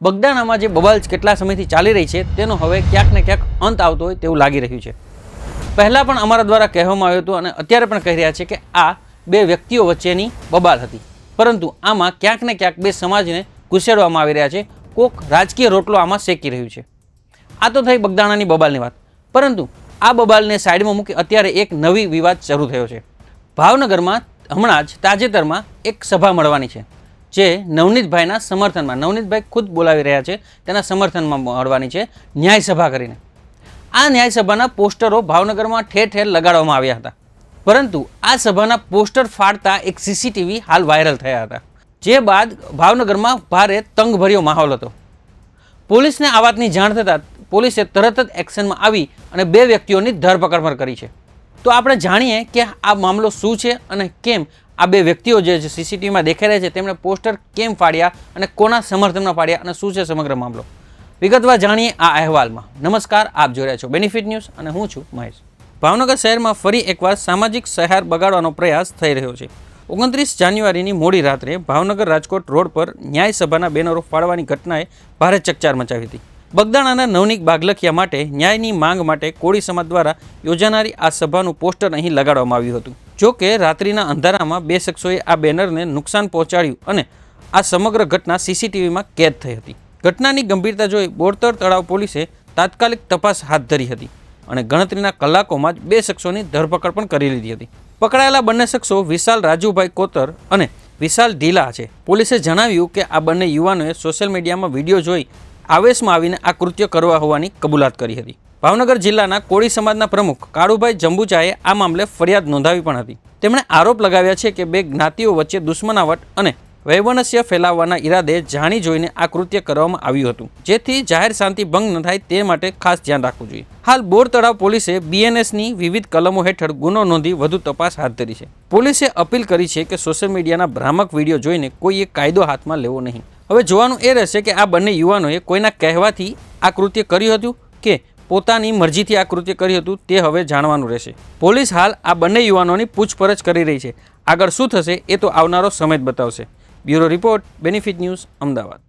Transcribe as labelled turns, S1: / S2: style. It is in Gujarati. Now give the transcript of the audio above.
S1: બગદાણામાં જે બબાલ કેટલા સમયથી ચાલી રહી છે, તેનો હવે ક્યાંક ને ક્યાંક અંત આવતો હોય તેવું લાગી રહ્યું છે. પહેલાં પણ અમારા દ્વારા કહેવામાં આવ્યું હતું અને અત્યારે પણ કહી રહ્યા છે કે આ બે વ્યક્તિઓ વચ્ચેની બબાલ હતી. પરંતુ આમાં ક્યાંક ને ક્યાંક બે સમાજને ઘુસેડવામાં આવી રહ્યા છે. કોક રાજકીય રોટલો આમાં શેકી રહ્યું છે. આ તો થઈ બગદાણાની બબાલની વાત. પરંતુ આ બબાલને સાઈડમાં મૂકી અત્યારે એક નવી વિવાદ શરૂ થયો છે. ભાવનગરમાં હમણાં જ તાજેતરમાં એક સભા મળવાની છે. જે નવનીતભાઈના સમર્થનમાં, નવનીતભાઈ ખુદ બોલાવી રહ્યા છે, તેના સમર્થનમાં મળવાની છે ન્યાયસભા કરીને. આ ન્યાયસભાના પોસ્ટરો ભાવનગરમાં ઠેર ઠેર લગાડવામાં આવ્યા હતા. પરંતુ આ સભાના પોસ્ટર ફાડતા એક સીસીટીવી હાલ વાયરલ થયા હતા. જે બાદ ભાવનગરમાં ભારે તંગભર્યો માહોલ હતો. પોલીસને આ વાતની જાણ થતાં પોલીસે તરત જ એક્શનમાં આવી અને બે વ્યક્તિઓની ધરપકડ પણ કરી છે. તો આપણે જાણીએ કે આ મામલો શું છે અને કેમ આ બે વ્યક્તિઓ જે છે સીસીટીવીમાં દેખાઈ રહ્યા છે, તેમણે પોસ્ટર કેમ ફાડ્યા અને કોના સમર્થનમાં ફાડ્યા અને શું છે સમગ્ર મામલો? વિગતવાર જાણીએ આ અહેવાલમાં. નમસ્કાર, આપ જોઈ રહ્યા છો બેનિફિટ ન્યૂઝ અને હું છું મહેશ. ભાવનગર શહેરમાં ફરી એકવાર સામાજિક સહાર બગાડવાનો પ્રયાસ થઈ રહ્યો છે. ઓગણત્રીસ જાન્યુઆરીની મોડી રાત્રે ભાવનગર રાજકોટ રોડ પર ન્યાયસભાના બેનરો ફાડવાની ઘટનાએ ભારે ચકચાર મચાવી હતી. બગદાણાના નવનીક બાગલખિયા માટે ન્યાયની માંગ માટે કોળી સમાજ દ્વારા યોજાનારી આ સભાનું પોસ્ટર અહીં લગાડવામાં આવ્યું હતું. જો કે રાત્રિના અંધારામાં બે શખ્સોએ આ બેનરને નુકસાન પહોંચાડ્યું અને આ સમગ્ર ઘટના સીસીટીવીમાં કેદ થઈ હતી. ઘટનાની ગંભીરતા જોઈ બોરતર તળાવ પોલીસે તાત્કાલિક તપાસ હાથ ધરી હતી અને ગણતરીના કલાકોમાં જ બે શખ્સોની ધરપકડ પણ કરી લીધી હતી. પકડાયેલા બંને શખ્સો વિશાલ રાજુભાઈ કોતર અને વિશાલ ઢીલા છે. પોલીસે જણાવ્યું કે આ બંને યુવાનોએ સોશિયલ મીડિયામાં વીડિયો જોઈ આવેશમાં આવીને આ કૃત્ય કરવા હોવાની કબૂલાત કરી હતી. ભાવનગર જિલ્લાના કોળી સમાજના પ્રમુખ કાળુભાઈ જંબુચાએ આ મામલે ફરિયાદ નોંધાવી પણ હતી. તેમણે આરોપ લગાવ્યા છે કે બે જ્ઞાતિઓ વચ્ચે દુશ્મનાવટ અને વૈવનસ્ય ફેલાવવાના ઈરાદે જાણી જોઈને આ કૃત્ય કરવામાં આવ્યું હતું. જેથી જાહેર શાંતિ ભંગ ન થાય તે માટે ખાસ ધ્યાન રાખવું જોઈએ. હાલ બોર તળાવ પોલીસે બીએનએસની વિવિધ કલમો હેઠળ ગુનો નોંધી વધુ તપાસ હાથ ધરી છે. પોલીસે અપીલ કરી છે કે સોશિયલ મીડિયાના ભ્રામક વીડિયો જોઈને કોઈએ કાયદો હાથમાં લેવો નહીં. હવે જોવાનું એ રહેશે કે આ બંને યુવાનોએ કોઈના કહેવાથી આ કૃત્ય કર્યું હતું કે પોતાની મરજીથી આ કૃત્ય કર્યું હતું તે હવે જાણવાનું રહેશે. પોલીસ હાલ આ બંને યુવાનોની પૂછપરછ કરી રહી છે. આગળ શું થશે એ તો આવનારો સમય જ બતાવશે. Bureau report benefit news Ahmedabad.